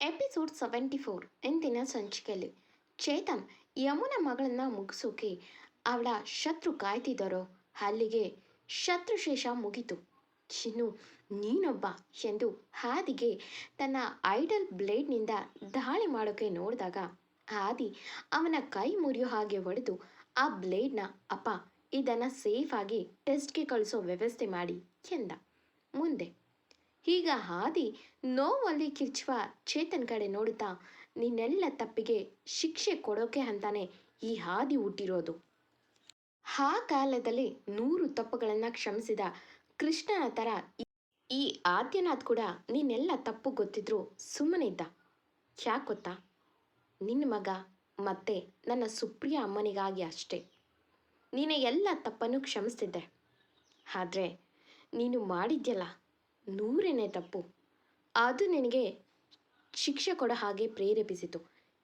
Episode seventy four ಇಂದಿನ ಸಂಚಿಕೆಯಲ್ಲಿ. ಚೇತನ್, ಯಮುನ ಮಗಳನ್ನ ಮುಗಿಸೋಕೆ ಅವಳ ಶತ್ರು ಕಾಯ್ತಿದ್ದಾರೋ? ಅಲ್ಲಿಗೆ ಶತ್ರುಶೇಷ ಮುಗಿತು. ಚಿನ್ನು, ನೀನೊಬ್ಬ ಎಂದು ಹಾದಿಗೆ ತನ್ನ ಐಡಲ್ ಬ್ಲೇಡ್ನಿಂದ ದಾಳಿ ಮಾಡೋಕೆ ನೋಡಿದಾಗ ಹಾದಿ ಅವನ ಕೈ ಮುರಿಯೋ ಹಾಗೆ ಒಡೆದು ಆ ಬ್ಲೇಡ್ನ, ಅಪ್ಪ, ಇದನ್ನು ಸೇಫಾಗಿ ಟೆಸ್ಟ್ಗೆ ಕಳಿಸೋ ವ್ಯವಸ್ಥೆ ಮಾಡಿ ಎಂದ. ಮುಂದೆ ಈಗ ಹಾದಿ ನೋವಲ್ಲಿ ಕಿರ್ಚುವ ಚೇತನ್ ಕಡೆ ನೋಡುತ್ತಾ, ನಿನ್ನೆಲ್ಲ ತಪ್ಪಿಗೆ ಶಿಕ್ಷೆ ಕೊಡೋಕೆ ಅಂತಾನೆ ಈ ಹಾದಿ ಹುಟ್ಟಿರೋದು. ಆ ಕಾಲದಲ್ಲಿ ನೂರು ತಪ್ಪುಗಳನ್ನು ಕ್ಷಮಿಸಿದ ಕೃಷ್ಣನ ಥರ ಈ- ಆದ್ಯನಾಥ್ ಕೂಡ ನಿನ್ನೆಲ್ಲ ತಪ್ಪು ಗೊತ್ತಿದ್ರು ಸುಮ್ಮನಿದ್ದ ಯಾಕೆ ಗೊತ್ತಾ? ನಿನ್ನ ಮಗ ಮತ್ತೆ ನನ್ನ ಸುಪ್ರಿಯ ಅಮ್ಮನಿಗಾಗಿ ಅಷ್ಟೇ. ನೀನೆ ಎಲ್ಲ ತಪ್ಪನ್ನು ಕ್ಷಮಿಸ್ತಿದ್ದೆ. ಆದರೆ ನೀನು ಮಾಡಿದ್ಯಲ್ಲ ನೂರನೇ ತಪ್ಪು. ಅದು ನಿನಗೆ ಶಿಕ್ಷೆ ಕೊಡೋ ಹಾಗೆ ಪ್ರೇರೇಪಿಸಿತು.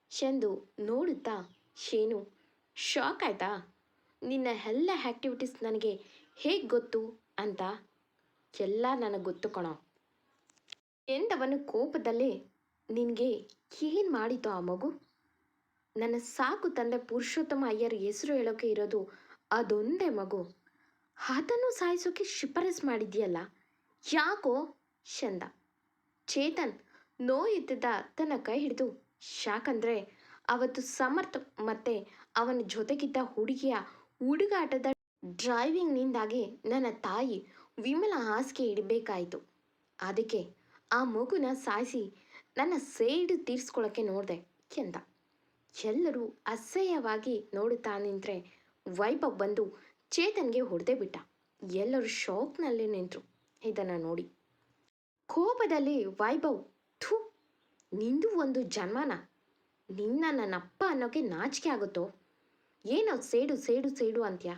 ಚೆಂದು ನೋಡುತ್ತಾ, ಶೇನು ಶಾಕ್ ಆಯ್ತಾ? ನಿನ್ನ ಎಲ್ಲ ಆ್ಯಕ್ಟಿವಿಟೀಸ್ ನನಗೆ ಹೇಗೆ ಗೊತ್ತು? ಅಂತ. ಎಲ್ಲ ನನಗೆ ಗೊತ್ತು ಕಣೋ. ಎಂದವನು ಕೋಪದಲ್ಲಿ, ನಿನಗೆ ಏನು ಮಾಡಿತು ಆ ಮಗು? ನನ್ನ ಸಾಕು ತಂದೆ ಪುರುಷೋತ್ತಮ ಅಯ್ಯರ್ ಹೆಸರು ಹೇಳೋಕೆ ಇರೋದು ಅದೊಂದೇ ಮಗು. ಅದನ್ನು ಸಾಯಿಸೋಕೆ ಶಿಫಾರಸ್ ಮಾಡಿದ್ಯಲ್ಲ ಯಾಕೋ ಚಂದ ಚೇತನ್ ನೋಯುತ್ತಿದ್ದ ತನ್ನ ಕೈ ಹಿಡಿದು. ಶಾಕಂದ್ರೆ ಅವತ್ತು ಸಮರ್ಥ್ ಮತ್ತೆ ಅವನ ಜೊತೆಗಿದ್ದ ಹುಡುಗಿಯ ಹುಡುಗಾಟದ ಡ್ರೈವಿಂಗ್ನಿಂದಾಗಿ ನನ್ನ ತಾಯಿ ವಿಮಲ ಹಾಸಿಗೆ ಇಡಬೇಕಾಯಿತು ಅದಕ್ಕೆ ಆ ಮಗುನ ಸಾಯಿಸಿ ನನ್ನ ಸೇಡು ತೀರಿಸ್ಕೊಳ್ಳೋಕ್ಕೆ ನೋಡಿದೆ ಎಂದ ಎಲ್ಲರೂ ಅಸಹ್ಯವಾಗಿ ನೋಡುತ್ತಾ ನಿಂತರೆ ವೈಭವ್ ಬಂದು ಚೇತನ್ಗೆ ಹೊಡೆದೇ ಬಿಟ್ಟ. ಎಲ್ಲರೂ ಶಾಕ್ನಲ್ಲಿ ನಿಂತರು. ಇದನ್ನು ನೋಡಿ. ಕೋಪದಲ್ಲಿ ವೈಭವ್ ಥು, ನಿಂದು ಒಂದು ಜನ್ಮನ? ನಿನ್ನ ನನ್ನಪ್ಪ ಅನ್ನೋಕೆ ನಾಚಿಕೆ ಆಗುತ್ತೋ? ಏನೋ ಸೇಡು ಸೇಡು ಸೇಡು ಅಂತ್ಯ?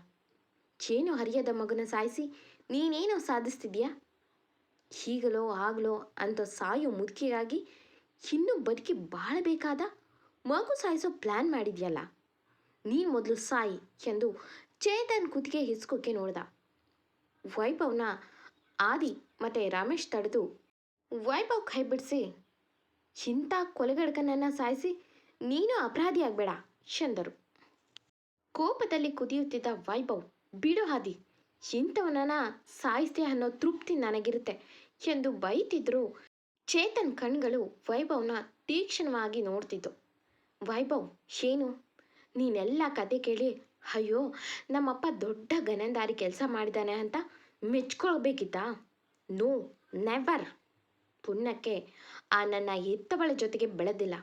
ಏನು ಹರಿಯದ ಮಗನ ಸಾಯಿಸಿ ನೀನೇನೋ ಸಾಧಿಸ್ತಿದ್ಯಾ? ಹೀಗಲೋ ಆಗಲೋ ಅಂತ ಸಾಯೋ ಮುದುಕಿಗಾಗಿ ಇನ್ನೂ ಬದುಕಿ ಬಾಳಬೇಕಾದ ಮಗು ಸಾಯಿಸೋ ಪ್ಲ್ಯಾನ್ ಮಾಡಿದ್ಯಲ್ಲ? ನೀನು ಮೊದಲು ಸಾಯಿ ಎಂದು ಚೇತನ್ ಕುತ್ತಿಗೆ ಹಿಸ್ಕೋಕೆ ನೋಡ್ದ. ವೈಭವ್ನ ಆದಿ ಮತ್ತು ರಮೇಶ್ ತಡೆದು ವೈಭವ್ ಕೈ ಬಿಡಿಸಿ. ಇಂಥ ಕೊಲೆಗಡಕನನ್ನು ಸಾಯಿಸಿ ನೀನು ಅಪರಾಧಿ ಆಗಬೇಡ ಎಂದರು ಕೋಪದಲ್ಲಿ ಕುದಿಯುತ್ತಿದ್ದ ವೈಭವ್ ಬಿಡು ಹಾದಿ ಇಂಥವನನ್ನ ಸಾಯಿಸ್ದೆ ಅನ್ನೋ ತೃಪ್ತಿ ನನಗಿರುತ್ತೆ ಎಂದು ಬೈತಿದ್ರು ಚೇತನ್ ಕಣ್ಗಳು ವೈಭವ್ನ ತೀಕ್ಷ್ಣವಾಗಿ ನೋಡ್ತಿದ್ದು. ವೈಭವ್ ಏನು? ನೀನೆಲ್ಲ ಕತೆ ಕೇಳಿ, ಅಯ್ಯೋ, ನಮ್ಮಪ್ಪ ದೊಡ್ಡ ಗನಂದಾರಿ ಕೆಲಸ ಮಾಡಿದ್ದಾನೆ ಅಂತ ಮೆಚ್ಕೊಳ್ಬೇಕಿತ್ತಾ? No, never. ಪುಣ್ಯಕ್ಕೆ ಆ ನನ್ನ ಹೆತ್ತವಳ ಜೊತೆಗೆ ಬೆಳೆದಿಲ್ಲ.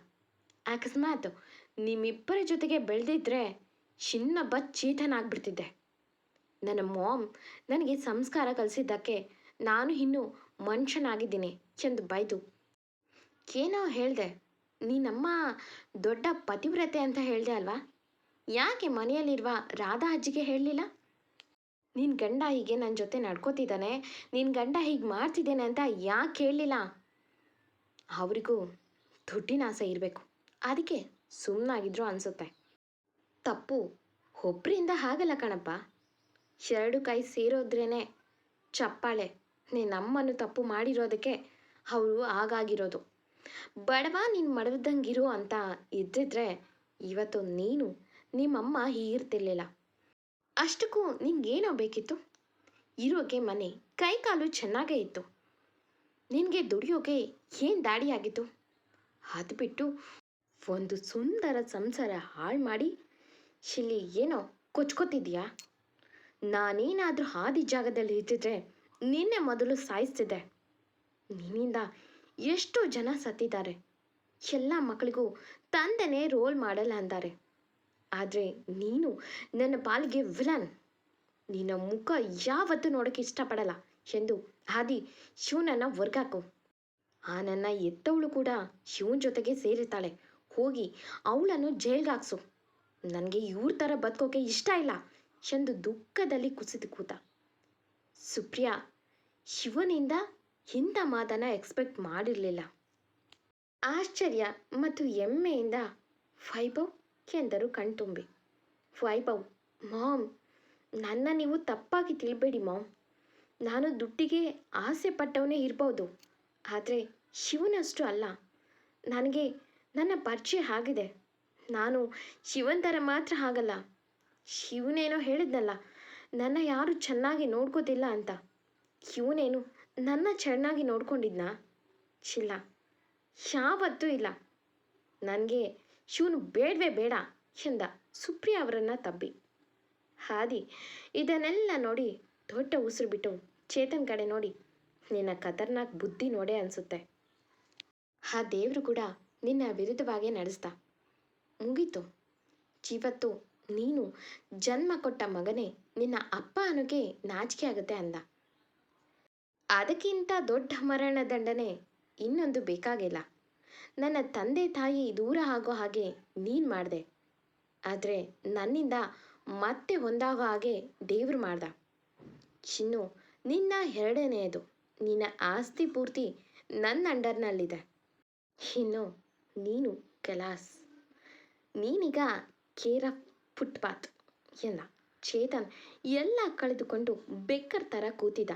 ಅಕಸ್ಮಾತ್ ನಿಮ್ಮಿಬ್ಬರ ಜೊತೆಗೆ ಬೆಳೆದಿದ್ರೆ ಚಿನ್ನೊಬ್ಬ ಚೀತನಾಗ್ಬಿಡ್ತಿದ್ದೆ. ನನ್ನ ಮಾಮ್ ನನಗೆ ಸಂಸ್ಕಾರ ಕಲಿಸಿದ್ದಕ್ಕೆ ನಾನು ಇನ್ನೂ ಮನುಷ್ಯನಾಗಿದ್ದೀನಿ ಎಂದು ಬೈದು. ಏನೋ ಹೇಳಿದೆ, ನೀನಮ್ಮ ದೊಡ್ಡ ಪತಿವ್ರತೆ ಅಂತ ಹೇಳಿದೆ ಅಲ್ವಾ? ಯಾಕೆ ಮನೆಯಲ್ಲಿರುವ ರಾಧಾ ಅಜ್ಜಿಗೆ ಹೇಳಲಿಲ್ಲ? ನಿನ್ನ ಗಂಡ ಹೀಗೆ ನನ್ನ ಜೊತೆ ನಡ್ಕೋತಿದ್ದಾನೆ ನಿನ್ನ ಗಂಡ ಹೀಗೆ ಮಾಡ್ತಿದ್ದೇನೆ ಅಂತ ಯಾಕೆ ಹೇಳಲಿಲ್ಲ? ಅವರಿಗೂ ದುಡ್ಡಿನ ಆಸೆ ಇರಬೇಕು. ಅದಕ್ಕೆ ಸುಮ್ಮನಾಗಿದ್ರು ಅನಿಸುತ್ತೆ. ತಪ್ಪು. ಒಬ್ಬರಿಂದ ಹಾಗಲ್ಲ ಕಣಪ್ಪ. ಎರಡು ಕೈ ಸೇರೋದ್ರೇ ಚಪ್ಪಾಳೆ. ನಿನ್ನಮ್ಮನ್ನು ತಪ್ಪು ಮಾಡಿರೋದಕ್ಕೆ ಅವರು ಆಗಾಗಿರೋದು ಬಡವ ನೀನು ಮಡದಂಗಿರು ಅಂತ ಇದ್ದಿದ್ರೆ ಇವತ್ತು ನೀನು ನಿಮ್ಮಮ್ಮ ಹೀಗಿರ್ತಿರ್ಲಿಲ್ಲ ಅಷ್ಟಕ್ಕೂ ನಿನಗೇನೋ ಬೇಕಿತ್ತು? ಇರೋಕೆ ಮನೆ ಕೈ ಕಾಲು ಚೆನ್ನಾಗೇ ಇತ್ತು. ನಿನಗೆ ದುಡಿಯೋಕೆ ಏನು ದಾಡಿ ಆಗಿತ್ತು ಅದು ಬಿಟ್ಟು ಒಂದು ಸುಂದರ ಸಂಸಾರ ಹಾಳು ಮಾಡಿ ಇಲ್ಲಿ ಏನೋ ಕೊಚ್ಕೋತಿದ್ಯಾ? ನಾನೇನಾದರೂ ಹಾದಿ ಜಾಗದಲ್ಲಿ ಇದ್ದಿದ್ರೆ ನಿನ್ನೆ ಮೊದಲು ಸಾಯಿಸ್ತಿದ್ದೆ. ನಿನ್ನಿಂದ ಎಷ್ಟೋ ಜನ ಸತ್ತಿದ್ದಾರೆ. ಎಲ್ಲ ಮಕ್ಕಳಿಗೂ ತಂದೆನೇ ರೋಲ್ ಮಾಡಲ್ಲ ಅಂತಾರೆ. ಆದರೆ ನೀನು ನನ್ನ ಪಾಲಿಗೆ ವಿಲನ್. ನಿನ್ನ ಮುಖ ಯಾವತ್ತೂ ನೋಡೋಕ್ಕೆ ಇಷ್ಟಪಡಲ್ಲ ಎಂದು ಆದಿ ಶಿವನನ್ನು ವರ್ಗಾಕು ಆ ನನ್ನ ಎತ್ತವಳು ಕೂಡ ಶಿವನ ಜೊತೆಗೆ ಸೇರಿರ್ತಾಳೆ. ಹೋಗಿ ಅವಳನ್ನು ಜೈಲ್ಗೆ ಹಾಕ್ಸು. ನನಗೆ ಇವ್ರ ಥರ ಬದುಕೋಕೆ ಇಷ್ಟ ಇಲ್ಲ ಎಂದು ದುಃಖದಲ್ಲಿ ಕುಸಿದು ಕೂತ. ಸುಪ್ರಿಯಾ, ಶಿವನಿಂದ ಇಂಥ ಮಾತನ್ನು ಎಕ್ಸ್ಪೆಕ್ಟ್ ಮಾಡಿರಲಿಲ್ಲ. ಆಶ್ಚರ್ಯ ಮತ್ತು ಹೆಮ್ಮೆಯಿಂದ, ವೈಭವ್ ಎಂದರು ಕಣ್ತುಂಬಿ. ವೈಭವ್ ಮಾಮ್, ನನ್ನ ನೀವು ತಪ್ಪಾಗಿ ತಿಳಿಬೇಡಿ ಮಾಮ್. ನಾನು ದುಡ್ಡಿಗೆ ಆಸೆ ಪಟ್ಟವನೇ ಇರ್ಬೋದು. ಆದರೆ ಶಿವನಷ್ಟು ಅಲ್ಲ. ನನಗೆ ನನ್ನ ಪರಿಚಯ ಆಗಿದೆ. ನಾನು ಶಿವನ್ ಥರ ಮಾತ್ರ ಆಗಲ್ಲ. ಶಿವನೇನೋ ಹೇಳಿದ್ನಲ್ಲ, ನನ್ನ ಯಾರು ಚೆನ್ನಾಗಿ ನೋಡ್ಕೋತಿಲ್ಲ ಅಂತ. ಇವನೇನು ನನ್ನ ಚೆನ್ನಾಗಿ ನೋಡ್ಕೊಂಡಿದ್ನಾ? ಚಿಲ್ಲ ಯಾವತ್ತೂ ಇಲ್ಲ. ನನಗೆ ಶಿವನು ಬೇಡವೇ ಬೇಡ ಎಂದ ಸುಪ್ರಿಯ ಅವರನ್ನು ತಬ್ಬಿ. ಹಾದಿ, ಇದನ್ನೆಲ್ಲ ನೋಡಿ ದೊಡ್ಡ ಉಸಿರು ಬಿಟ್ಟು ಚೇತನ್ ಕಡೆ ನೋಡಿ, ನಿನ್ನ ಖತರ್ನಾಕ್ ಬುದ್ಧಿ ನೋಡೇ ಅನಿಸುತ್ತೆ. ಆ ದೇವರು ಕೂಡ ನಿನ್ನ ವಿರುದ್ಧವಾಗಿ ನಡೆಸ್ದ. ಮುಗೀತು. ಇವತ್ತು ನೀನು ಜನ್ಮ ಕೊಟ್ಟ ಮಗನೇ ನಿನ್ನ ಅಪ್ಪ ಅನ್ನೋಕೆ ನಾಚಿಕೆ ಆಗುತ್ತೆ ಅಂದ. ಅದಕ್ಕಿಂತ ದೊಡ್ಡ ಮರಣ ದಂಡನೆ ಇನ್ನೊಂದು ಬೇಕಾಗಿಲ್ಲ ನನ್ನ ತಂದೆ ತಾಯಿ ದೂರ ಆಗೋ ಹಾಗೆ ನೀನು ಮಾಡಿದೆ. ಆದರೆ ನನ್ನಿಂದ ಮತ್ತೆ ಒಂದಾಗೋ ಹಾಗೆ ದೇವ್ರು ಮಾಡ್ದ. ಚಿನ್ನು, ನಿನ್ನ ಎರಡನೆಯದು ನಿನ್ನ ಆಸ್ತಿ ಪೂರ್ತಿ ನನ್ನ ಅಂಡರ್ನಲ್ಲಿದೆ. ಇನ್ನು ನೀನು ಕಲಾಸ್. ನೀನೀಗ ಕೇರ್ ಫುಟ್ಪಾತ್ ಎಂದ. ಚೇತನ್ ಎಲ್ಲ ಕಳೆದುಕೊಂಡು ಬೆಕ್ಕರ್ ಥರ ಕೂತಿದ್ದ.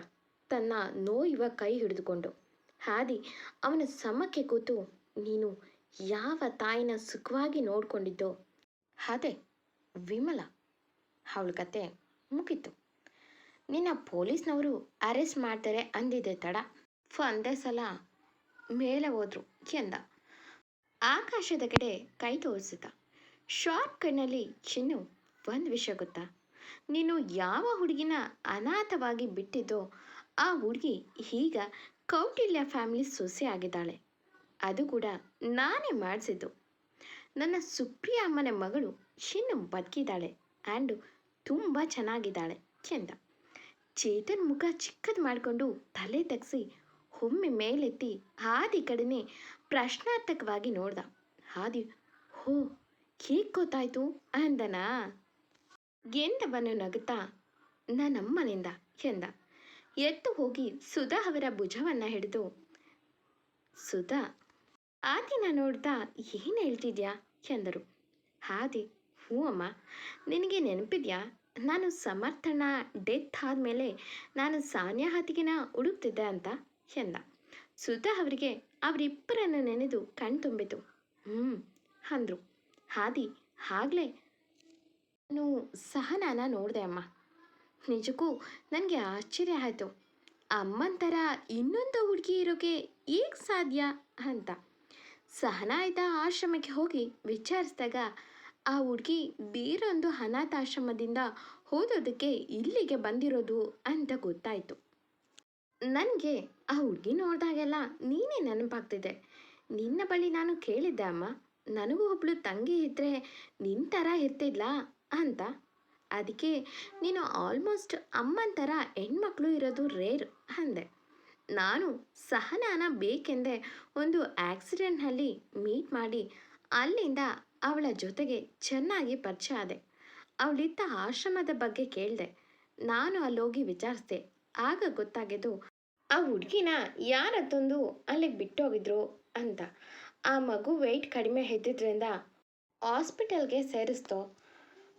ತನ್ನ ನೋಯುವ ಕೈ ಹಿಡಿದುಕೊಂಡು. ಹಾದಿ ಅವನ ಸಮಕ್ಕೆ ಕೂತು ನೀನು ಯಾವ ತಾಯಿನ ಸುಖವಾಗಿ ನೋಡಿಕೊಂಡಿದ್ದೋ ಅದೇ ವಿಮಲ. ಅವಳ ಕತೆ ಮುಗೀತು. ನಿನ್ನ ಪೊಲೀಸ್ನವರು ಅರೆಸ್ಟ್ ಮಾಡ್ತಾರೆ ಅಂದಿದೆ ತಡ. ಒಂದೇ ಸಲ ಮೇಲೆ ಹೋದ್ರು ಎಂದ. ಆಕಾಶದ ಕಡೆ ಕೈ ತೋರಿಸಿದ. ಶಾರ್ಪ್ ಕಣ್ಣಲ್ಲಿ ಚಿನ್ನು, ಒಂದು ವಿಷಯ ಗೊತ್ತಾ? ನೀನು ಯಾವ ಹುಡುಗಿನ ಅನಾಥವಾಗಿ ಬಿಟ್ಟಿದ್ದೋ ಆ ಹುಡುಗಿ ಈಗ ಕೌಟಿಲ್ಯ ಫ್ಯಾಮಿಲಿ ಸೊಸೆ ಆಗಿದ್ದಾಳೆ. ಅದು ಕೂಡ ನಾನೇ ಮಾಡಿಸಿದ್ದು. ನನ್ನ ಸುಪ್ರಿಯ ಅಮ್ಮನ ಮಗಳು ಚಿನ್ನು ಬದುಕಿದ್ದಾಳೆ ಆ್ಯಂಡು ತುಂಬ ಚೆನ್ನಾಗಿದ್ದಾಳೆ ಎಂದ ಚೇತನ್ ಮುಖ ಚಿಕ್ಕದು ಮಾಡಿಕೊಂಡು ತಲೆ ತಗ್ಸಿ ಒಮ್ಮೆ ಮೇಲೆತ್ತಿ ಹಾದಿ ಕಡೆನೇ ಪ್ರಶ್ನಾರ್ಥಕವಾಗಿ ನೋಡ್ದ. ಹಾದಿ ಹೋ, ಹೇಗೆ ಗೊತ್ತಾಯ್ತು? ಅಂದನಾ. ಎಂದವನು ನಗುತ್ತಾ ನನ್ನಮ್ಮನಿಂದ ಎಂದ. ಎದ್ದು ಹೋಗಿ ಸುಧಾ ಅವರ ಭುಜವನ್ನು ಹಿಡಿದು, ಸುಧಾ ಆ ದಿನ ನೋಡ್ತಾ ಏನು ಹೇಳ್ತಿದ್ಯಾ ಎಂದರು ಹಾದಿ ಹ್ಞೂ ಅಮ್ಮ, ನಿನಗೆ ನೆನಪಿದ್ಯಾ? ನಾನು ಸಮರ್ಥನ ಡೆತ್ ಆದಮೇಲೆ ನಾನು ಸಾನ್ಯಾ ಹತ್ತಿಗೆನ ಹುಡುಕ್ತಿದ್ದೆ ಅಂತ ಎಂದ ಸುಧಾ ಅವರಿಗೆ ಅವರಿಬ್ಬರನ್ನು ನೆನೆದು ಕಣ್ತುಂಬಿತು ಹ್ಞೂ ಅಂದರು. ಹಾದಿ, ಆಗಲೇ ನಾನು ಸಹನಾನ ನೋಡಿದೆ ಅಮ್ಮ. ನಿಜಕ್ಕೂ ನನಗೆ ಆಶ್ಚರ್ಯ ಆಯಿತು. ಅಮ್ಮನ ಥರ ಇನ್ನೊಂದು ಹುಡುಗಿ ಇರೋಕೆ ಹೇಗೆ ಸಾಧ್ಯ ಅಂತ. ಸಹನಾ ಇದ್ದ ಆಶ್ರಮಕ್ಕೆ ಹೋಗಿ ವಿಚಾರಿಸಿದಾಗ ಆ ಹುಡುಗಿ ಬೇರೊಂದು ಅನಾಥಾಶ್ರಮದಿಂದ ಓದೋದಕ್ಕೆ ಇಲ್ಲಿಗೆ ಬಂದಿರೋದು ಅಂತ ಗೊತ್ತಾಯಿತು. ನನಗೆ ಆ ಹುಡುಗಿ ನೋಡಿದಾಗೆಲ್ಲ ನೀನೇ ನೆನಪಾಗ್ತಿದೆ. ನಿನ್ನ ಬಳಿ ನಾನು ಕೇಳಿದ್ದೆ, ಅಮ್ಮ. ನನಗೂ ಒಬ್ಳು ತಂಗಿ ಇದ್ದರೆ ನಿನ್ನ ಥರ ಇರ್ತಿದ್ಲಾ ಅಂತ. ಅದಕ್ಕೆ ನೀನು ಆಲ್ಮೋಸ್ಟ್ ಅಮ್ಮನ ಥರ ಹೆಣ್ಮಕ್ಳು ಇರೋದು ರೇರ್ ಅಂದೆ. ನಾನು ಸಹನಾನ ಬೇಕೆಂದೇ ಒಂದು ಆಕ್ಸಿಡೆಂಟ್ನಲ್ಲಿ ಮೀಟ್ ಮಾಡಿ ಅಲ್ಲಿಂದ ಅವಳ ಜೊತೆಗೆ ಚೆನ್ನಾಗಿ ಪರಿಚಯ ಆದೆ. ಅವಳಿದ್ದ ಆಶ್ರಮದ ಬಗ್ಗೆ ಕೇಳಿದೆ. ನಾನು ಅಲ್ಲೋಗಿ ವಿಚಾರಿಸಿದೆ. ಆಗ ಗೊತ್ತಾಗಿದ್ದು ಆ ಹುಡುಗಿನ ಯಾರ ತಂದು ಅಲ್ಲಿಗೆ ಬಿಟ್ಟೋಗಿದ್ರು ಅಂತ. ಆ ಮಗು ವೆಯ್ಟ್ ಕಡಿಮೆ ಇದ್ದಿದ್ರಿಂದ ಹಾಸ್ಪಿಟಲ್ಗೆ ಸೇರಿಸ್ತೋ.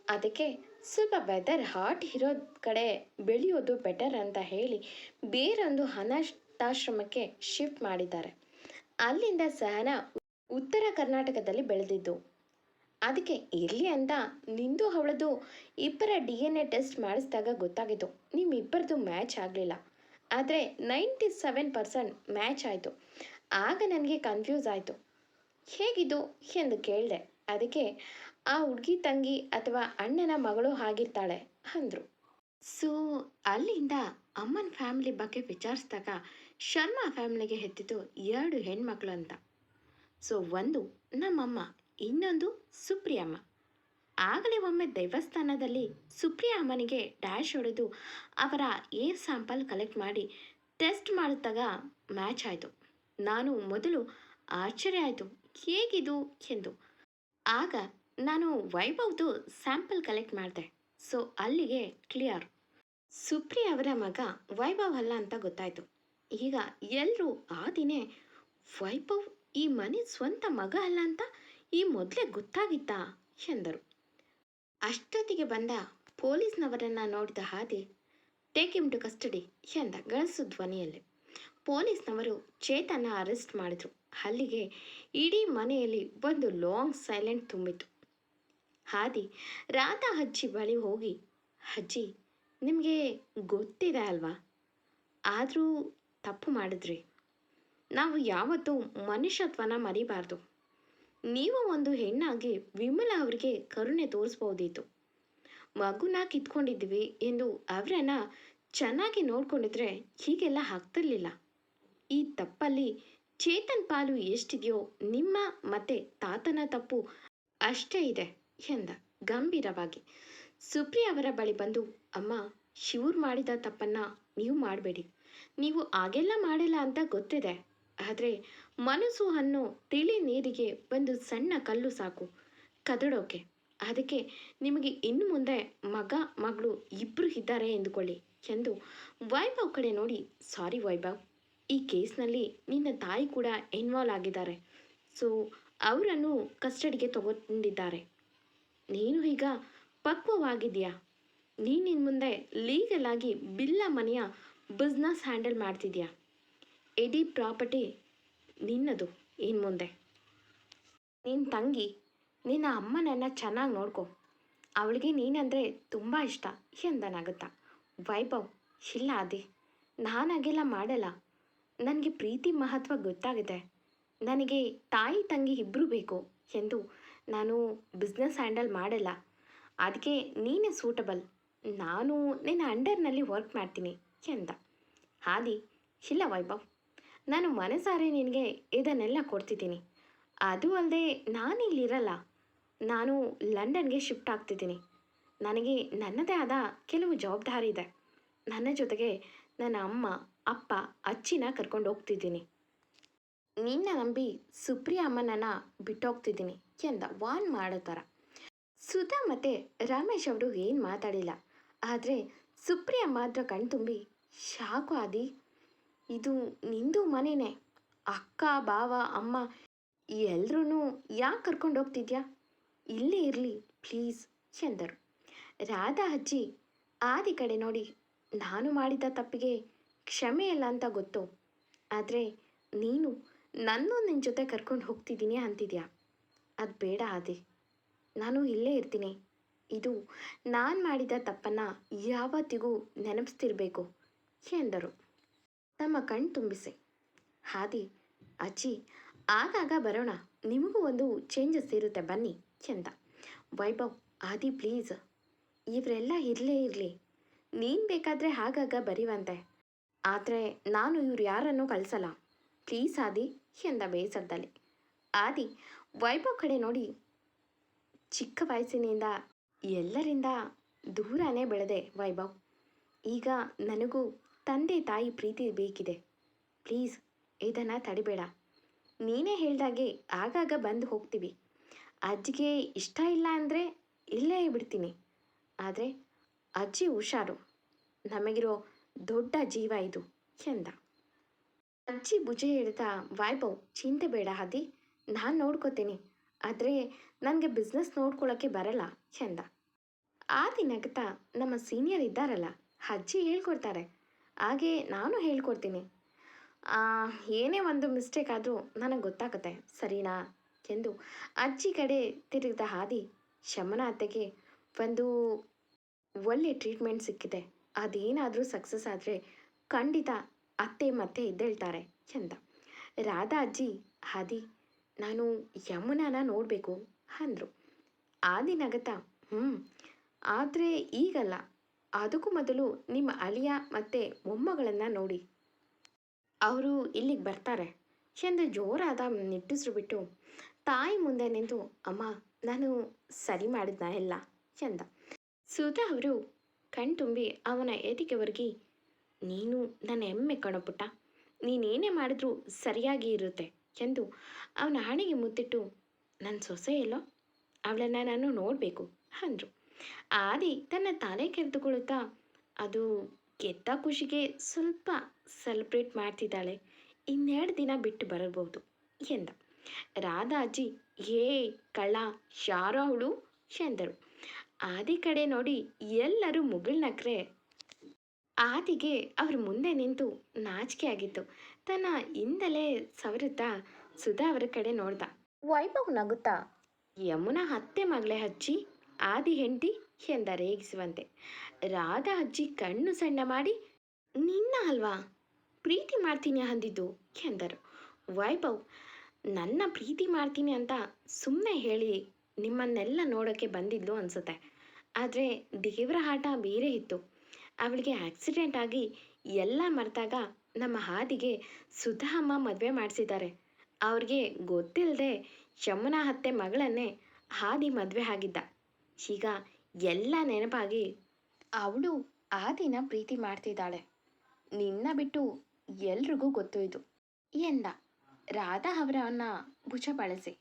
ಅದಕ್ಕೆ ಸ್ವಲ್ಪ ವೆದರ್ ಹಾಟ್ ಇರೋ ಕಡೆ ಬೆಳೆಯೋದು ಬೆಟರ್ ಅಂತ ಹೇಳಿ ಬೇರೊಂದು ಅನಾಥಾಶ್ರಮಕ್ಕೆ ಶಿಫ್ಟ್ ಮಾಡಿದ್ದಾರೆ. ಅಲ್ಲಿಂದ ಸಹನ ಉತ್ತರ ಕರ್ನಾಟಕದಲ್ಲಿ ಬೆಳೆದಿದ್ದು. ಅದಕ್ಕೆ ಇರಲಿ ಅಂತ ನಿಂದು ಅವಳದು ಇಬ್ಬರ ಡಿ ಎನ್ ಎ ಟೆಸ್ಟ್ ಮಾಡಿಸಿದಾಗ ಗೊತ್ತಾಗಿತ್ತು ನಿಮ್ಮಿಬ್ಬರದು ಮ್ಯಾಚ್ ಆಗಲಿಲ್ಲ. ಆದರೆ ನೈಂಟಿ ಸೆವೆನ್ ಪರ್ಸೆಂಟ್ ಮ್ಯಾಚ್ ಆಯಿತು. ಆಗ ನನಗೆ ಕನ್ಫ್ಯೂಸ್ ಆಯಿತು. ಹೇಗಿದು ಎಂದು ಕೇಳಿದೆ. ಅದಕ್ಕೆ ಆ ಹುಡುಗಿ ತಂಗಿ ಅಥವಾ ಅಣ್ಣನ ಮಗಳು ಆಗಿರ್ತಾಳೆ ಅಂದರು. ಸೊ ಅಲ್ಲಿಂದ ಅಮ್ಮನ ಫ್ಯಾಮಿಲಿ ಬಗ್ಗೆ ವಿಚಾರಿಸಿದಾಗ ಶರ್ಮಾ ಫ್ಯಾಮಿಲಿಗೆ ಹೆತ್ತಿತು ಎರಡು ಹೆಣ್ಮಕ್ಳು ಅಂತ. ಸೊ ಒಂದು ನಮ್ಮಮ್ಮ, ಇನ್ನೊಂದು ಸುಪ್ರಿಯಮ್ಮ. ಆಗಲೇ ಒಮ್ಮೆ ದೇವಸ್ಥಾನದಲ್ಲಿ ಸುಪ್ರಿಯ ಅಮ್ಮನಿಗೆ ಡ್ಯಾಶ್ ಹೊಡೆದು ಅವರ ಏರ್ ಸ್ಯಾಂಪಲ್ ಕಲೆಕ್ಟ್ ಮಾಡಿ ಟೆಸ್ಟ್ ಮಾಡಿದಾಗ ಮ್ಯಾಚ್ ಆಯಿತು. ನಾನು ಮೊದಲು ಆಶ್ಚರ್ಯ ಆಯಿತು, ಹೇಗಿದು ಎಂದು. ಆಗ ನಾನು ವೈಭವ್ದು ಸ್ಯಾಂಪಲ್ ಕಲೆಕ್ಟ್ ಮಾಡಿದೆ. ಸೊ, ಅಲ್ಲಿಗೆ ಕ್ಲಿಯರ್. ಸುಪ್ರಿ ಅವರ ಮಗ ವೈಭವ್ ಅಲ್ಲ ಅಂತ ಗೊತ್ತಾಯಿತು. ಈಗ ಎಲ್ಲರೂ ಆ ದಿನೇ ವೈಭವ್ ಈ ಮನೆ ಸ್ವಂತ ಮಗ ಅಲ್ಲ ಅಂತ ಈ ಮೊದಲೇ ಗೊತ್ತಾಗಿತ್ತಾ? ಎಂದರು. ಅಷ್ಟೊತ್ತಿಗೆ ಬಂದ ಪೊಲೀಸ್ನವರನ್ನು ನೋಡಿದ ಹಾದಿ ಟೇಕ್ ಇಮ್ ಟು ಕಸ್ಟಡಿ ಎಂದ ಗಳಿಸು ಧ್ವನಿಯಲ್ಲಿ. ಪೊಲೀಸ್ನವರು ಚೇತನ ಅರೆಸ್ಟ್ ಮಾಡಿದ್ರು. ಅಲ್ಲಿಗೆ ಇಡೀ ಮನೆಯಲ್ಲಿ ಒಂದು ಲಾಂಗ್ ಸೈಲೆಂಟ್ ತುಂಬಿತು ಹಾದಿ ರಾಧಾ ಅಜ್ಜಿ ಬಳಿ ಹೋಗಿ, ಅಜ್ಜಿ, ನಿಮಗೆ ಗೊತ್ತಿದೆ ಅಲ್ವಾ? ಆದರೂ ತಪ್ಪು ಮಾಡಿದ್ರಿ. ನಾವು ಯಾವತ್ತೂ ಮನುಷ್ಯತ್ವನ ಮರಿಬಾರ್ದು. ನೀವು ಒಂದು ಹೆಣ್ಣಾಗಿ ವಿಮಲ ಅವರಿಗೆ ಕರುಣೆ ತೋರಿಸ್ಬೋದಿತ್ತು. ಮಗುನ ಕಿತ್ಕೊಂಡಿದ್ವಿ ಎಂದು ಅವರನ್ನ ಚೆನ್ನಾಗಿ ನೋಡ್ಕೊಂಡಿದ್ರೆ ಹೀಗೆಲ್ಲ ಆಗ್ತಿರ್ಲಿಲ್ಲ. ಈ ತಪ್ಪಲ್ಲಿ ಚೇತನ್ ಪಾಲು ಎಷ್ಟಿದೆಯೋ ನಿಮ್ಮ ಮತ್ತೆ ತಾತನ ತಪ್ಪು ಅಷ್ಟೇ ಇದೆ. ಎಂದ ಗಂಭೀರವಾಗಿ. ಸುಪ್ರಿ ಅವರ ಬಳಿ ಬಂದು, ಅಮ್ಮ, ಶಿವ್ರು ಮಾಡಿದ ತಪ್ಪನ್ನ ನೀವು ಮಾಡಬೇಡಿ. ನೀವು ಹಾಗೆಲ್ಲ ಮಾಡಿಲ್ಲ ಅಂತ ಗೊತ್ತಿದೆ. ಆದರೆ ಮನಸ್ಸು ಅನ್ನೋ ತಿಳಿ ನೀರಿಗೆ ಒಂದು ಸಣ್ಣ ಕಲ್ಲು ಸಾಕು. ಕದಡೋಕೆ. ಅದಕ್ಕೆ ನಿಮಗೆ ಇನ್ನು ಮುಂದೆ ಮಗ, ಮಗಳು ಇಬ್ಬರು ಇದ್ದಾರೆ ಎಂದುಕೊಳ್ಳಿ ಎಂದು ವೈಭವ್ ಕಡೆ ನೋಡಿ, ಸಾರಿ ವೈಭವ್, ಈ ಕೇಸ್ನಲ್ಲಿ ನಿನ್ನ ತಾಯಿ ಕೂಡ ಇನ್ವಾಲ್ವ್ ಆಗಿದ್ದಾರೆ. ಸೊ, ಅವರನ್ನು ಕಸ್ಟಡಿಗೆ ತಗೊಂಡಿದ್ದಾರೆ. ನೀನು ಈಗ ಪಕ್ವವಾಗಿದೆಯಾ ನೀನಿನ್ ಮುಂದೆ ಲೀಗಲ್ ಆಗಿ ಬಿಲ್ಲ ಮನೆಯ ಬಿಸ್ನೆಸ್ ಹ್ಯಾಂಡಲ್ ಮಾಡ್ತಿದ್ಯಾ ಇಡೀ ಪ್ರಾಪರ್ಟಿ ನಿನ್ನದು ಇನ್ ಮುಂದೆ. ನಿನ್ನ ತಂಗಿ, ನಿನ್ನ ಅಮ್ಮನನ್ನು ಚೆನ್ನಾಗಿ ನೋಡ್ಕೊ. ಅವಳಿಗೆ ನೀನಂದರೆ ತುಂಬ ಇಷ್ಟ ಎಂದನಾಗುತ್ತಾ? ವೈಭವ್, ಇಲ್ಲ ಅದೇ, ನಾನಾಗೆಲ್ಲ ಮಾಡಲ್ಲ. ನನಗೆ ಪ್ರೀತಿ ಮಹತ್ವ ಗೊತ್ತಾಗಿದೆ ನನಗೆ ತಾಯಿ ತಂಗಿ ಇಬ್ಬರು ಬೇಕು ಎಂದು ನಾನು ಬಿಸ್ನೆಸ್ ಹ್ಯಾಂಡಲ್ ಮಾಡಲ್ಲ. ಅದಕ್ಕೆ ನೀನೇ ಸೂಟಬಲ್ ನಾನು ನಿನ್ನ ಅಂಡರ್ನಲ್ಲಿ ವರ್ಕ್ ಮಾಡ್ತೀನಿ ಎಂದ. ಹಾದಿ ಇಲ್ಲ ವೈಭವ್, ನಾನು ಮನಸಾರೆ ನಿನಗೆ ಇದನ್ನೆಲ್ಲ ಕೊಡ್ತಿದ್ದೀನಿ. ಅದು ಅಲ್ಲದೆ ನಾನಿಲ್ಲಿರಲ್ಲ ನಾನು ಲಂಡನ್ಗೆ ಶಿಫ್ಟ್ ಆಗ್ತಿದ್ದೀನಿ. ನನಗೆ ನನ್ನದೇ ಆದ ಕೆಲವು ಜವಾಬ್ದಾರಿ ಇದೆ. ನನ್ನ ಜೊತೆಗೆ ನನ್ನ ಅಮ್ಮ, ಅಪ್ಪ, ಅಜ್ಜಿನ ಕರ್ಕೊಂಡು ಹೋಗ್ತಿದ್ದೀನಿ. ನಿನ್ನ ನಂಬಿ ಸುಪ್ರಿಯ ಅಮ್ಮನನ್ನು ಬಿಟ್ಟೋಗ್ತಿದ್ದೀನಿ. ಎಂದ ವಾನ್ ಮಾಡೋ ಥರ. ಸುಧಾ ಮತ್ತೆ ರಮೇಶ್ ಅವರು ಏನು ಮಾತಾಡಿಲ್ಲ. ಆದರೆ ಸುಪ್ರಿಯ ಮಾತ್ರ ಕಣ್ತುಂಬಿ ಶಾಕು ಆದಿ, ಇದು ನಿಂದು ಮನೆನೇ. ಅಕ್ಕ ಬಾವ ಅಮ್ಮ ಎಲ್ರೂ ಯಾಕೆ ಕರ್ಕೊಂಡು ಹೋಗ್ತಿದ್ಯಾ? ಇಲ್ಲೇ ಇರಲಿ, ಪ್ಲೀಸ್ ಎಂದರು ರಾಧಾ ಅಜ್ಜಿ, ಆದಿ ಕಡೆ ನೋಡಿ, ನಾನು ಮಾಡಿದ ತಪ್ಪಿಗೆ ಕ್ಷಮೆ ಇಲ್ಲ ಅಂತ ಗೊತ್ತು. ಆದರೆ ನೀನು ನನ್ನೂ ನಿನ್ನ ಜೊತೆ ಕರ್ಕೊಂಡು ಹೋಗ್ತಿದ್ದೀನಿ ಅಂತಿದ್ಯಾ? ಅದು ಬೇಡ ಆದಿ. ನಾನು ಇಲ್ಲೇ ಇರ್ತೀನಿ. ಇದು ನಾನು ಮಾಡಿದ ತಪ್ಪನ್ನು ಯಾವತ್ತಿಗೂ ನೆನಪಿಸ್ತಿರ್ಬೇಕು ಎಂದರು. ತಮ್ಮ ಕಣ್ ತುಂಬಿಸಿ. ಹಾದಿ ಅಜ್ಜಿ, ಆಗಾಗ ಬರೋಣ. ನಿಮಗೂ ಒಂದು ಚೇಂಜಸ್ ಇರುತ್ತೆ ಬನ್ನಿ ಎಂದ. ವೈಭವ್, ಆದಿ ಪ್ಲೀಸ್ ಇವರೆಲ್ಲ ಇರಲೇ ಇರಲಿ. ನೀನು ಬೇಕಾದರೆ ಆಗಾಗ ಬರೀವಂತೆ. ಆದರೆ ನಾನು ಇವ್ರು ಯಾರನ್ನು ಕಳಿಸಲ್ಲ. ಪ್ಲೀಸ್ ಆದಿ ಎಂದ ಬೇಸರದಲ್ಲಿ. ಆದಿ ವೈಭವ್ ಕಡೆ ನೋಡಿ, ಚಿಕ್ಕ ವಯಸ್ಸಿನಿಂದ ಎಲ್ಲರಿಂದ ದೂರನೇ ಬೆಳೆದೆ ವೈಭವ್. ಈಗ ನನಗೂ ತಂದೆ ತಾಯಿ ಪ್ರೀತಿ ಬೇಕಿದೆ. ಪ್ಲೀಸ್, ಇದನ್ನು ತಡಿಬೇಡ. ನೀನೇ ಹೇಳ್ದಾಗೆ ಆಗಾಗ ಬಂದು ಹೋಗ್ತೀವಿ. ಅಜ್ಜಿಗೆ ಇಷ್ಟ ಇಲ್ಲ ಅಂದರೆ ಇಲ್ಲೇ ಬಿಡ್ತೀನಿ. ಆದರೆ ಅಜ್ಜಿ ಹುಷಾರು. ನಮಗಿರೋ ದೊಡ್ಡ ಜೀವ ಇದು, ಎಂದ. ಅಜ್ಜಿ ಭುಜ ಹೇಳ್ತಾ ವೈಭವ್, ಚಿಂತೆ ಬೇಡ ಹದಿ ನಾನು ನೋಡ್ಕೋತೀನಿ. ಆದರೆ ನನಗೆ ಬಿಸ್ನೆಸ್ ನೋಡ್ಕೊಳ್ಳೋಕ್ಕೆ ಬರಲ್ಲ ಎಂದ ಆ ದಿನಗತ ನಮ್ಮ ಸೀನಿಯರ್ ಇದ್ದಾರಲ್ಲ, ಅಜ್ಜಿ ಹೇಳ್ಕೊಡ್ತಾರೆ. ಹಾಗೆ ನಾನು ಹೇಳ್ಕೊಡ್ತೀನಿ. ಏನೇ ಒಂದು ಮಿಸ್ಟೇಕ್ ಆದರೂ ನನಗೆ ಗೊತ್ತಾಗುತ್ತೆ, ಸರಿನಾ? ಎಂದು ಅಜ್ಜಿ ಕಡೆ ತಿರುಗಿದ ಹಾದಿ ಶಮನ ಅತ್ತೆಗೆ ಒಂದು ಒಳ್ಳೆ ಟ್ರೀಟ್ಮೆಂಟ್ ಸಿಕ್ಕಿದೆ. ಅದೇನಾದರೂ ಸಕ್ಸಸ್ ಆದರೆ ಖಂಡಿತ ಅತ್ತೆ ಮತ್ತೆ ಎದ್ದೇಳ್ತಾರೆ ಎಂದ ರಾಧಾ ಅಜ್ಜಿ ಹಾದಿ ನಾನು ಯಮುನಾನ ನೋಡಬೇಕು ಅಂದರು. ಆದಿ ನಗತ ಹ್ಞೂ ಆದರೆ ಈಗಲ್ಲ. ಅದಕ್ಕೂ ಮೊದಲು ನಿಮ್ಮ ಅಳಿಯ ಮತ್ತು ಮೊಮ್ಮಗಳನ್ನು ನೋಡಿ. ಅವರು ಇಲ್ಲಿಗೆ ಬರ್ತಾರೆ. ಚಂದ ಜೋರಾದ ನಿಟ್ಟುಸಿರು ಬಿಟ್ಟು, ತಾಯಿ ಮುಂದೆ ನಿಂತು, ಅಮ್ಮ, ನಾನು ಸರಿ ಮಾಡಿದ್ನ ಎಲ್ಲ? ಚಂದ ಸುಧಾ ಅವರು ಕಣ್ತುಂಬಿ ಅವನ ಒರಗಿ, ನೀನು ನನ್ನ ಹೆಮ್ಮೆ ಕಣಪುಟ್ಟ ನೀನೇನೇ ಮಾಡಿದ್ರೂ ಸರಿಯಾಗಿ ಇರುತ್ತೆ. ಎಂದು ಅವನ ಹಣೆಗೆ ಮುತ್ತಿಟ್ಟು ನನ್ನ ಸೊಸೆ ಎಲ್ಲೋ? ಅವಳನ್ನು ನಾನು ನೋಡಬೇಕು, ಅಂದರು. ಆದಿ ತನ್ನ ತಲೆ ಕೆರೆದುಕೊಳ್ಳುತ್ತಾ, ಅದು ಗೆದ್ದ ಖುಷಿಗೆ ಸ್ವಲ್ಪ ಸೆಲೆಬ್ರೇಟ್ ಮಾಡ್ತಿದ್ದಾಳೆ. ಇನ್ನೆರಡು ದಿನ ಬಿಟ್ಟು ಬರಬಹುದು, ಎಂದ. ರಾಧಾ ಅಜ್ಜಿ ಏ ಕಳ್ಳ ಯಾರೋ ಅವಳು? ಎಂದರು. ಆದಿ ಕಡೆ ನೋಡಿ ಎಲ್ಲರೂ ಮುಗಿಳ್ನಕ್ರೆ. ಆದಿಗೆ ಅವ್ರ ಮುಂದೆ ನಿಂತು ನಾಚಿಕೆ ಆಗಿತ್ತು. ತನ್ನ ಹಿಂದಲೇ ಸವರುತ್ತ ಸುಧಾ ಅವರ ಕಡೆ ನೋಡ್ದ. ವೈಭವ್ ನಗುತ್ತಾ? ಯಮುನಾ ಅತ್ತೆ ಮಗಳೇ ಹಚ್ಚಿ ಆದಿ ಹೆಂಡತಿ ಎಂದ ರೇಗಿಸುವಂತೆ ರಾಧಾ ಅಜ್ಜಿ ಕಣ್ಣು ಸಣ್ಣ ಮಾಡಿ ನಿನ್ನ ಅಲ್ವಾ? ಪ್ರೀತಿ ಮಾಡ್ತೀನಿ ಅಂದಿದ್ದು ಎಂದರು. ವೈಭವ್ ನನ್ನ ಪ್ರೀತಿ ಮಾಡ್ತೀನಿ ಅಂತ ಸುಮ್ಮನೆ ಹೇಳಿ ನಿಮ್ಮನ್ನೆಲ್ಲ ನೋಡೋಕ್ಕೆ ಬಂದಿದ್ಲು ಅನಿಸುತ್ತೆ. ಆದರೆ ದೇವರ ಆಟ ಬೇರೆ ಇತ್ತು. ಅವಳಿಗೆ ಆಕ್ಸಿಡೆಂಟ್ ಆಗಿ ಎಲ್ಲ ಮರೆತಾಗ ನಮ್ಮ ಹಾದಿಗೆ ಸುಧಾ ಅಮ್ಮ ಮದುವೆ ಮಾಡಿಸಿದ್ದಾರೆ. ಅವ್ರಿಗೆ ಗೊತ್ತಿಲ್ಲದೆ ಯಮುನಾ ಹತ್ತೆ ಮಗಳನ್ನೇ ಹಾದಿ ಮದುವೆ ಆಗಿದ್ದ. ಈಗ ಎಲ್ಲ ನೆನಪಾಗಿ ಅವಳು ಆದಿನ ಪ್ರೀತಿ ಮಾಡ್ತಿದ್ದಾಳೆ. ನಿನ್ನ ಬಿಟ್ಟು ಎಲ್ರಿಗೂ ಗೊತ್ತು ಇದು. ಎಂದ ರಾಧಾ ಅವರನ್ನ ಭುಜ ಬಳಸಿ.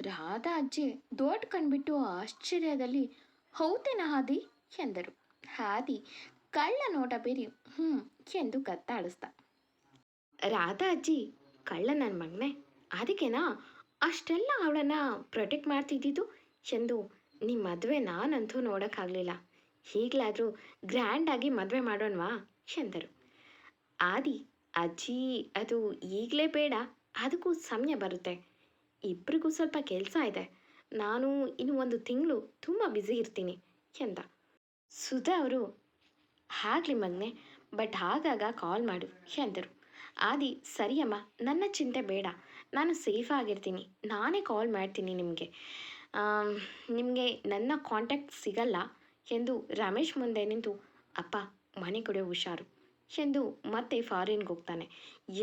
ರಾಧಾ ಅಜ್ಜಿ ದೊಡ್ಡ ಕಣ್ಬಿಟ್ಟು ಆಶ್ಚರ್ಯದಲ್ಲಿ, ಹೌದೇನ ಹಾದಿ? ಎಂದರು. ಹಾದಿ ಕಳ್ಳ ನೋಟ ಬೀರಿ. ಹ್ಞೂ ಎಂದು ಕತ್ತಾಡಿಸ್ದ ರಾಧಾ ಅಜ್ಜಿ, ಕಳ್ಳ ನನ್ನ ಮಗನೇ, ಅದಕ್ಕೆನಾ ಅಷ್ಟೆಲ್ಲ ಅವಳನ್ನ ಪ್ರೊಟೆಕ್ಟ್ ಮಾಡ್ತಿದ್ದಿದ್ದು? ಎಂದು ನಿಮ್ಮ ಮದುವೆ ನಾನಂತೂ ನೋಡೋಕ್ಕಾಗಲಿಲ್ಲ. ಈಗಲಾದರೂ ಗ್ರ್ಯಾಂಡಾಗಿ ಮದುವೆ ಮಾಡೋಣವಾ? ಎಂದರು ಆದಿ, ಅಜ್ಜಿ, ಅದು ಈಗಲೇ ಬೇಡ, ಅದಕ್ಕೂ ಸಮಯ ಬರುತ್ತೆ. ಇಬ್ಬರಿಗೂ ಸ್ವಲ್ಪ ಕೆಲಸ ಇದೆ. ನಾನು ಇನ್ನು ಒಂದು ತಿಂಗಳು ತುಂಬ ಬ್ಯುಸಿ ಇರ್ತೀನಿ ಎಂದ ಸುಧಾ ಅವರು ಆಗಲಿ ಮಗ್ನೆ, ಬಟ್ ಆಗಾಗ ಕಾಲ್ ಮಾಡು ಎಂದರು. ಆದಿ, ಸರಿಯಮ್ಮ, ನನ್ನ ಚಿಂತೆ ಬೇಡ. ನಾನು ಸೇಫ್ ಆಗಿರ್ತೀನಿ. ನಾನೇ ಕಾಲ್ ಮಾಡ್ತೀನಿ ನಿಮಗೆ. ನಿಮಗೆ ನನ್ನ ಕಾಂಟ್ಯಾಕ್ಟ್ ಸಿಗಲ್ಲ ಎಂದು ರಮೇಶ್ ಮುಂದೆ ನಿಂತು, ಅಪ್ಪ, ಮನೆ ಕಡೆ ಹುಷಾರು ಎಂದು ಮತ್ತೆ ಫಾರಿನ್ಗೆ ಹೋಗ್ತಾನೆ.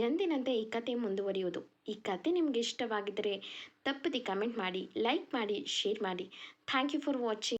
ಎಂದಿನಂತೆ ಈ ಕತೆ ಮುಂದುವರಿಯೋದು ಈ ಕತೆ ನಿಮಗೆ ಇಷ್ಟವಾಗಿದ್ದರೆ ತಪ್ಪದೆ ಕಮೆಂಟ್ ಮಾಡಿ, ಲೈಕ್ ಮಾಡಿ, ಶೇರ್ ಮಾಡಿ. Thank you for watching.